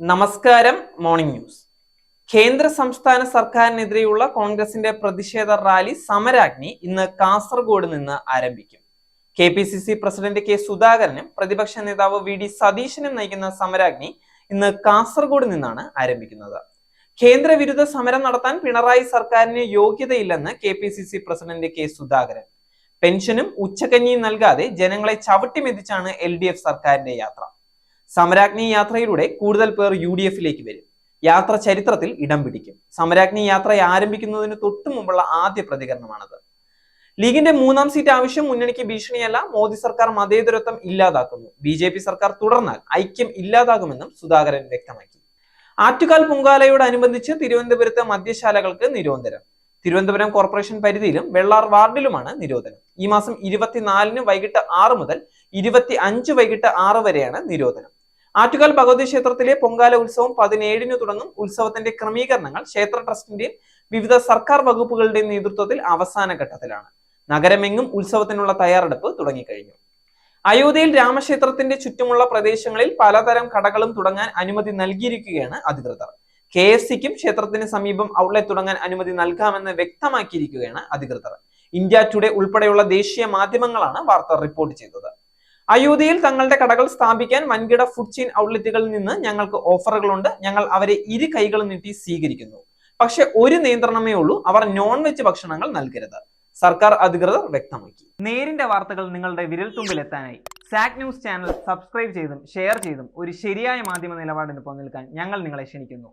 നമസ്കാരം morning news കേന്ദ്ര സംസ്ഥാന സർക്കാരിനെതിരെയുള്ള കോൺഗ്രസിന്റെ പ്രതിഷേധ റാലി സമരാഗ്നി ഇന്ന് കാസർഗോഡ് നിന്ന് ആരംഭിക്കും. K P C C president K സുധാകരനും പ്രതിപക്ഷ നേതാവ് വി ഡി സതീശനും നയിക്കുന്ന സമരാഗ്നി ഇന്ന് കാസർഗോഡ് നിന്നാണ് ആരംഭിക്കുന്നത്. കേന്ദ്രവിരുദ്ധ സമരം നടത്താൻ പിണറായി സർക്കാരിന് യോഗ്യതയില്ലെന്ന് K P C C president K Sudhakaran. പെൻഷനും ഉച്ചക്കഞ്ഞിയും നൽകാതെ ജനങ്ങളെ ചവിട്ടിമെതിച്ചാണ് എൽ ഡി എഫ് സർക്കാരിന്റെ യാത്ര. സമരാഗ്നി യാത്രയിലൂടെ കൂടുതൽ പേർ യു ഡി എഫിലേക്ക് വരും. യാത്ര ചരിത്രത്തിൽ ഇടം പിടിക്കും. സമരാഗ്നി യാത്ര ആരംഭിക്കുന്നതിന് തൊട്ടു മുമ്പുള്ള ആദ്യ പ്രതികരണമാണത്. ലീഗിന്റെ മൂന്നാം സീറ്റ് ആവശ്യം മുന്നണിക്ക് ഭീഷണിയല്ല മോദി സർക്കാർ മതേതരത്വം ഇല്ലാതാക്കുന്നു. ബി ജെ പി സർക്കാർ തുടർന്നാൽ ഐക്യം ഇല്ലാതാകുമെന്നും സുധാകരൻ വ്യക്തമാക്കി. ആറ്റുകാൽ പൊങ്കാലയോടനുബന്ധിച്ച് തിരുവനന്തപുരത്ത് മദ്യശാലകൾക്ക് നിരോധനം. തിരുവനന്തപുരം കോർപ്പറേഷൻ പരിധിയിലും വെള്ളാർ വാർഡിലുമാണ് നിരോധനം. ഈ മാസം ഇരുപത്തിനാലിന് വൈകിട്ട് ആറ് മുതൽ ഇരുപത്തി അഞ്ച് വൈകിട്ട് ആറ് വരെയാണ് നിരോധനം. ആറ്റുകാൽ ഭഗവതി ക്ഷേത്രത്തിലെ പൊങ്കാല ഉത്സവം പതിനേഴിന് തുടങ്ങും. ഉത്സവത്തിന്റെ ക്രമീകരണങ്ങൾ ക്ഷേത്ര ട്രസ്റ്റിന്റെയും വിവിധ സർക്കാർ വകുപ്പുകളുടെയും നേതൃത്വത്തിൽ അവസാന ഘട്ടത്തിലാണ്. നഗരമെങ്ങും ഉത്സവത്തിനുള്ള തയ്യാറെടുപ്പ് തുടങ്ങിക്കഴിഞ്ഞു. അയോധ്യയിൽ രാമക്ഷേത്രത്തിന്റെ ചുറ്റുമുള്ള പ്രദേശങ്ങളിൽ പലതരം കടകളും തുടങ്ങാൻ അനുമതി നൽകിയിരിക്കുകയാണ് അധികൃതർ. കെ എസ് സിക്കും ക്ഷേത്രത്തിന് സമീപം ഔട്ട്ലെറ്റ് തുടങ്ങാൻ അനുമതി നൽകാമെന്ന് വ്യക്തമാക്കിയിരിക്കുകയാണ് അധികൃതർ. ഇന്ത്യ ടുഡേ ഉൾപ്പെടെയുള്ള ദേശീയ മാധ്യമങ്ങളാണ് വാർത്ത റിപ്പോർട്ട് ചെയ്തത്. അയോധ്യയിൽ തങ്ങളുടെ കടകൾ സ്ഥാപിക്കാൻ വൻകിട ഫുഡ് ചെയിൻ ഔട്ട്ലെറ്റുകളിൽ നിന്ന് ഞങ്ങൾക്ക് ഓഫറുകളുണ്ട് ഞങ്ങൾ അവരെ ഇരു കൈകളും നീട്ടി സ്വീകരിക്കുന്നു. പക്ഷെ ഒരു നിയന്ത്രണമേ ഉള്ളൂ. അവർ നോൺ വെജ് ഭക്ഷണങ്ങൾ നൽകരുത്. സർക്കാർ അധികൃതർ വ്യക്തമാക്കി. നേരിന്റെ വാർത്തകൾ നിങ്ങളുടെ വിരൽത്തുമ്പിൽ എത്താനായി സാക് ന്യൂസ് ചാനൽ സബ്സ്ക്രൈബ് ചെയ്തും ഷെയർ ചെയ്തും ഒരു ശരിയായ മാധ്യമ നിലപാടിന് നിൽക്കാൻ ഞങ്ങൾ നിങ്ങളെ ക്ഷണിക്കുന്നു.